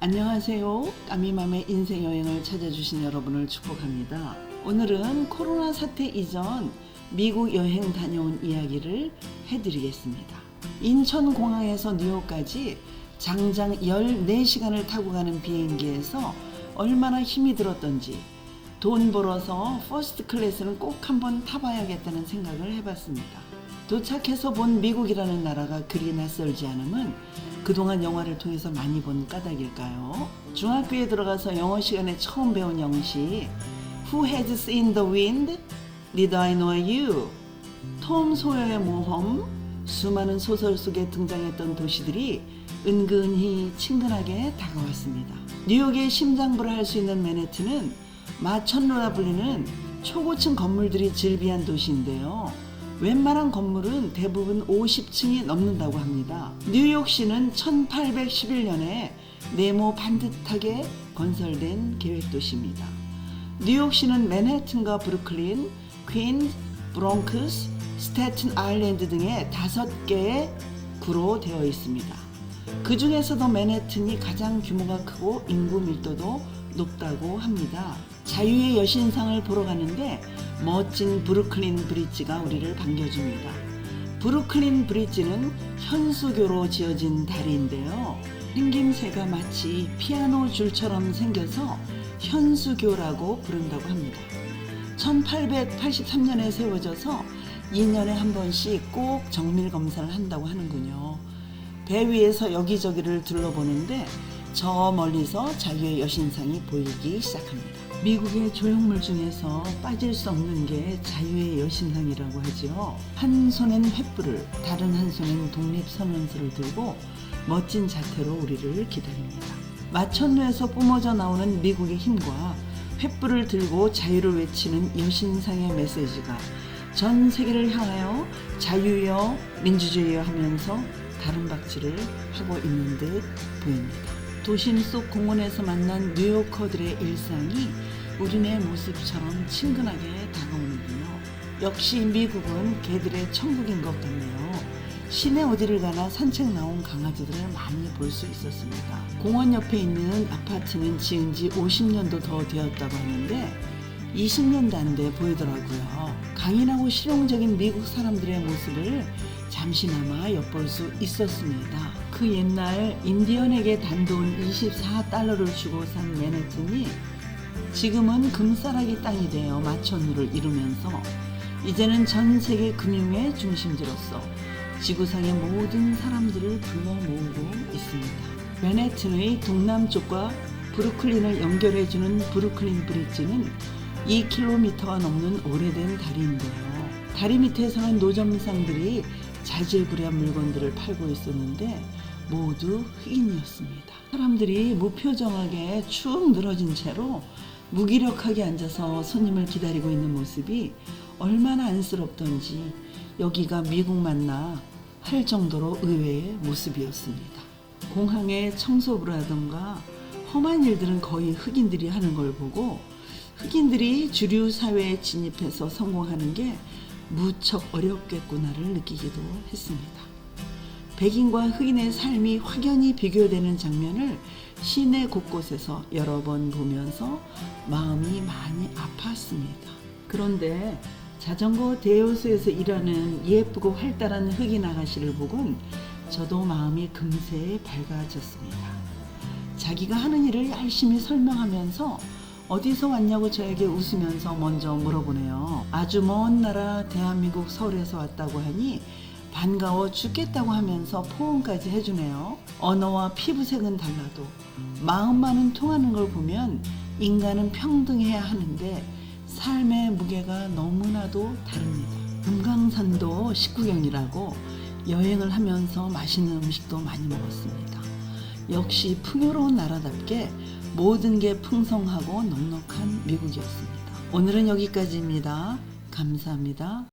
안녕하세요. 까미맘의 인생 여행을 찾아주신 여러분을 축복합니다. 오늘은 코로나 사태 이전 미국 여행 다녀온 이야기를 해드리겠습니다. 인천공항에서 뉴욕까지 장장 14시간을 타고 가는 비행기에서 얼마나 힘이 들었던지 돈 벌어서 퍼스트 클래스는 꼭 한번 타봐야겠다는 생각을 해봤습니다. 도착해서 본 미국이라는 나라가 그리 낯설지 않음은 그동안 영화를 통해서 많이 본 까닭일까요? 중학교에 들어가서 영어 시간에 처음 배운 영시 Who has seen the wind? Did I know you? 톰 소여의 모험 수많은 소설 속에 등장했던 도시들이 은근히 친근하게 다가왔습니다. 뉴욕의 심장부를 할 수 있는 맨해튼은 마천루라 불리는 초고층 건물들이 즐비한 도시인데요. 웬만한 건물은 대부분 50층이 넘는다고 합니다. 뉴욕시는 1811년에 네모 반듯하게 건설된 계획도시입니다. 뉴욕시는 맨해튼과 브루클린, 퀸, 브롱크스, 스태튼 아일랜드 등의 다섯 개의 구로 되어 있습니다. 그 중에서도 맨해튼이 가장 규모가 크고 인구 밀도도 높다고 합니다. 자유의 여신상을 보러 가는데 멋진 브루클린 브릿지가 우리를 반겨줍니다. 브루클린 브릿지는 현수교로 지어진 다리인데요. 생김새가 마치 피아노 줄처럼 생겨서 현수교라고 부른다고 합니다. 1883년에 세워져서 2년에 한 번씩 꼭 정밀 검사를 한다고 하는군요. 배 위에서 여기저기를 둘러보는데 저 멀리서 자유의 여신상이 보이기 시작합니다. 미국의 조형물 중에서 빠질 수 없는 게 자유의 여신상이라고 하죠. 한 손엔 횃불을, 다른 한 손엔 독립선언서를 들고 멋진 자태로 우리를 기다립니다. 마천루에서 뿜어져 나오는 미국의 힘과 횃불을 들고 자유를 외치는 여신상의 메시지가 전 세계를 향하여 자유여 민주주의여 하면서 다른 박질을 하고 있는 듯 보입니다. 도심 속 공원에서 만난 뉴요커들의 일상이 우리네 모습처럼 친근하게 다가오는군요. 역시 미국은 개들의 천국인 것 같네요. 시내 어디를 가나 산책 나온 강아지들을 많이 볼 수 있었습니다. 공원 옆에 있는 아파트는 지은 지 50년도 더 되었다고 하는데 20년도 안 돼 보이더라고요. 강인하고 실용적인 미국 사람들의 모습을 잠시나마 엿볼 수 있었습니다. 그 옛날 인디언에게 단돈 24달러를 주고 산 맨해튼이 지금은 금싸라기 땅이 되어 마천루를 이루면서 이제는 전 세계 금융의 중심지로서 지구상의 모든 사람들을 불러 모으고 있습니다. 맨해튼의 동남쪽과 브루클린을 연결해주는 브루클린 브릿지는 2km가 넘는 오래된 다리인데요. 다리 밑에서는 노점상들이 자질구레한 물건들을 팔고 있었는데 모두 흑인이었습니다. 사람들이 무표정하게 축 늘어진 채로 무기력하게 앉아서 손님을 기다리고 있는 모습이 얼마나 안쓰럽던지 여기가 미국 맞나 할 정도로 의외의 모습이었습니다. 공항의 청소부라던가 험한 일들은 거의 흑인들이 하는 걸 보고 흑인들이 주류 사회에 진입해서 성공하는 게 무척 어렵겠구나를 느끼기도 했습니다. 백인과 흑인의 삶이 확연히 비교되는 장면을 시내 곳곳에서 여러 번 보면서 마음이 많이 아팠습니다. 그런데 자전거 대여소에서 일하는 예쁘고 활달한 흑인 아가씨를 보곤 저도 마음이 금세 밝아졌습니다. 자기가 하는 일을 열심히 설명하면서 어디서 왔냐고 저에게 웃으면서 먼저 물어보네요. 아주 먼 나라 대한민국 서울에서 왔다고 하니 반가워 죽겠다고 하면서 포옹까지 해주네요. 언어와 피부색은 달라도 마음만은 통하는 걸 보면 인간은 평등해야 하는데 삶의 무게가 너무나도 다릅니다. 금강산도 식구경이라고 여행을 하면서 맛있는 음식도 많이 먹었습니다. 역시 풍요로운 나라답게 모든 게 풍성하고 넉넉한 미국이었습니다. 오늘은 여기까지입니다. 감사합니다.